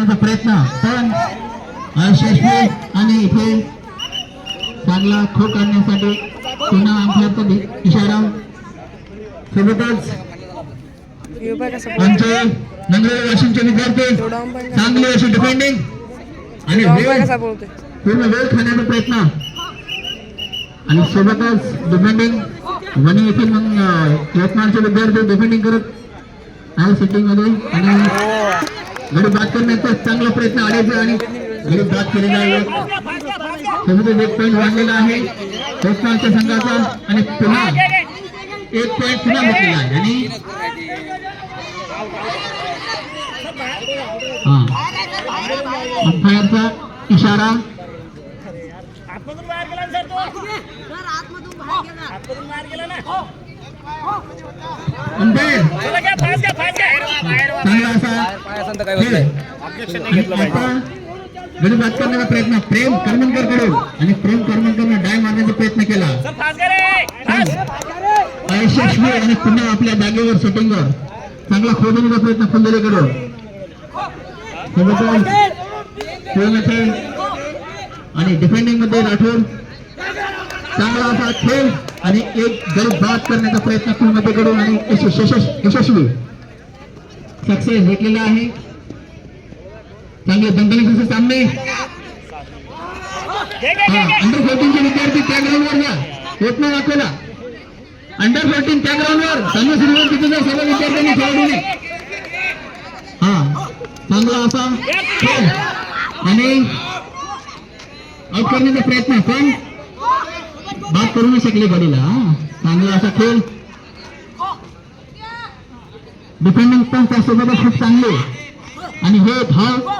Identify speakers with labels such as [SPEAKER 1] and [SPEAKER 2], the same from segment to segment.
[SPEAKER 1] करण्याचा प्रयत्न. पण अयशस्वी आणि इथे चांगला खो करण्यासाठी पुन्हा अंपायरचा इशारा सोबतच आमचे नंदुरबार वाशिमचे विद्यार्थी चांगले अशी डिफेंडिंग आणि पूर्ण वेळ खाण्याचा प्रयत्न. आणि सोबतच डिफेंडिंग वणी येथील मग यवतमाळचे विद्यार्थी डिफेंडिंग करत आहे सेटिंगमध्ये. आणि गरीब बाद चांगला प्रयत्न आल्याचा आणि गरीब बाद केलेला आहे. एक पॉईंट वाढलेला आहे. यवतमाळच्या संघाचा आणि पुन्हा एक पॉईंट पुन्हा भेटलेला आहे. आणि अंपायरचा इशारा. अंपायर चांगला असा खेळ करण्याचा प्रयत्न प्रेम करमनकरकडून आणि प्रेम करमनकरनं डाय मारण्याचा प्रयत्न केला. अयशस्वी आणि पुन्हा आपल्या जागेवर सेटिंगवर चांगला खोदण्याचा प्रयत्न खेळ आणि डिफेंडिंगमध्ये राठोड. चांगला असा खेळ आणि एक गडी बाद करण्याचा प्रयत्न पूर्णतेकडून आणि यशस- यशस- यशस्वी. सक्सेस भेटलेला आहे. चांगले असे सामने. अंडर फोर्टीनचे विद्यार्थी त्या ग्राउंडवर घ्या होत नाही दाखवला अंडर फोर्टीन त्या ग्राउंडवर चांगलं सुरुवात तिथे सर्व विद्यार्थ्यांनी खेळवली हा चांगला असा. खेळ. आणि आउट करण्याचा प्रयत्न पण बाद करू नाही शकले गाडीला. हा. चांगला असा खेळ. डिफेंडिंग पण त्यासोबत खूप चांगले आणि हे धाव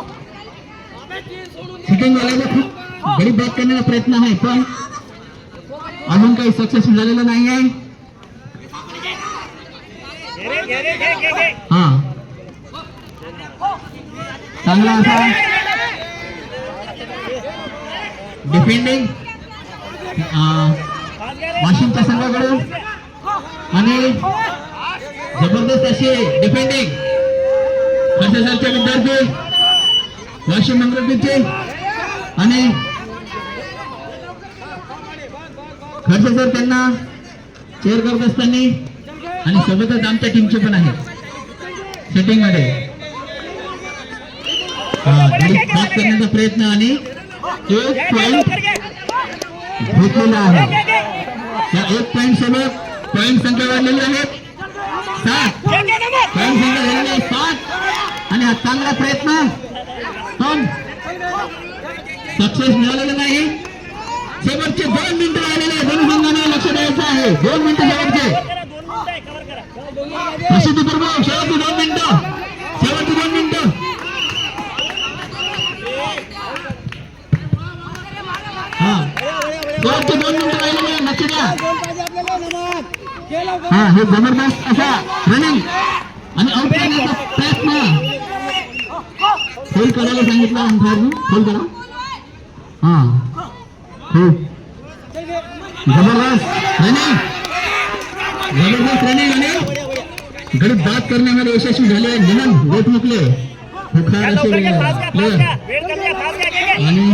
[SPEAKER 1] सिटिंग वाल्याचा खूप गरीब बाद करण्याचा प्रयत्न आहे पण अजून काही सक्सेसफुल झालेलं नाही आहे. हा. चांगला असा. डिफेंडिंग वाशिमच्या संघाकडून. आणि जबरदस्त अशी डिफेंडिंग खासदारचे विद्यार्थी वाशिम अमरावतीचे आणि खर्च सर त्यांना चेअर करत असताना आणि सोबतच आमच्या टीमचे पण आहे. सेटिंगमध्ये. करण्याचा प्रयत्न आणि एक
[SPEAKER 2] पॉईंट
[SPEAKER 1] पॉइंट घेतलेला आहे.
[SPEAKER 2] त्या
[SPEAKER 1] या एक पॉईंट सोबत पॉईंट संख्या वाढलेली आहे सात
[SPEAKER 2] घे घे नंबर
[SPEAKER 1] पॉईंट संख्या झालेली आहे सात आणि हा चांगला प्रयत्न. पण सक्सेस मिळालेला नाही. शेवटचे दोन मिनिटं राहिलेले आहे दोन्ही संघांना लक्ष द्यायचं आहे. दोन मिनिटं शेवटचे. प्रसिद्ध दोन शेवटचे दोन मिनिटं. शेवटचे दोन मिनिटं. हा. शेवटचे दोन मिनिटं राहिलेले आहे लक्ष द्या. हा हे जबरदस्त असा रनिंग आणि आउट करण्याचा प्रयत्न. फोल करायला सांगितलं अंधारने फोल करा। हा। खूप जबरदस्त। रनिंग जबरदस्त रनिंग आणि गरीब बाद करण्यामध्ये यशस्वी झाले निलम देशमुखले हुखार असे
[SPEAKER 2] लवकर घे फास्ट घ्या फास्ट
[SPEAKER 1] प्लेयर
[SPEAKER 2] घ्या वेळ कमी घ्या फास्ट घ्या घे घे
[SPEAKER 1] आणि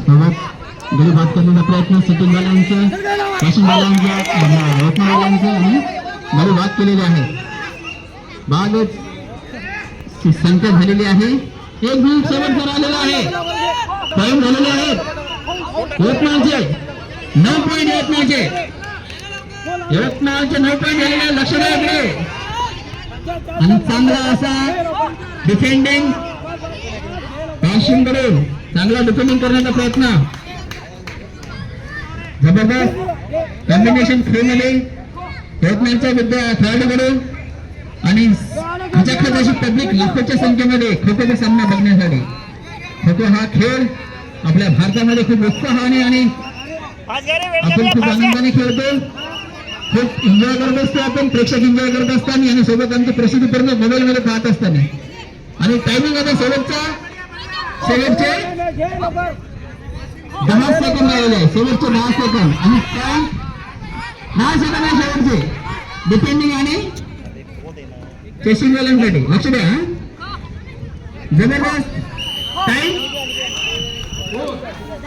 [SPEAKER 1] सोबत गरीब बाद करण्याचा प्रयत्न सचिन वाल्यांचं वाशिम वाल्यांचं यवतमाळ वाल्यांचं आणि गरीब बाद केलेले आहे बागच ची संख्या झालेली आहे. एक गुण शेवट आलेला आहे. कायम झालेले आहेत. यवतमाळचे नऊ पॉईंट यवतमाळचे यवतमाळचे नऊ पॉईंट झालेले लक्ष द्याकडे आणि चांगला असा डिफेंडिंग वाशिमकडून चांगला डिफेंडिंग करण्याचा प्रयत्न. जबरदस्त कॉम्बिनेशन खेळमध्ये यवतमाळच्या विद्या खेळाडूकडून. आणि खचाखच पब्लिक लाखोच्या संख्येमध्ये खोखोचा सामना बघण्यासाठी. खोखो हा खेळ. आपल्या भारतामध्ये खूप उत्साहाने आणि आपण खूप आनंदाने खेळतो. खूप एन्जॉय करत असतो आपण. प्रेक्षक एन्जॉय करत असताना आणि सोबत आमची प्रसिद्धी पूर्ण मोबाईल मध्ये पाहत असताना. आणि टायमिंग आता शेवटचा शेवटचे दहा सेकंद राहिले. आहे शेवटचे दहा सेकंद आणि पॉईंट दहा सेकंद आहे शेवटचे. डिपेंडिंग आणि చేసింది వెళ్ళండి లక్ష్మయ్య జబర్దస్త్. టైం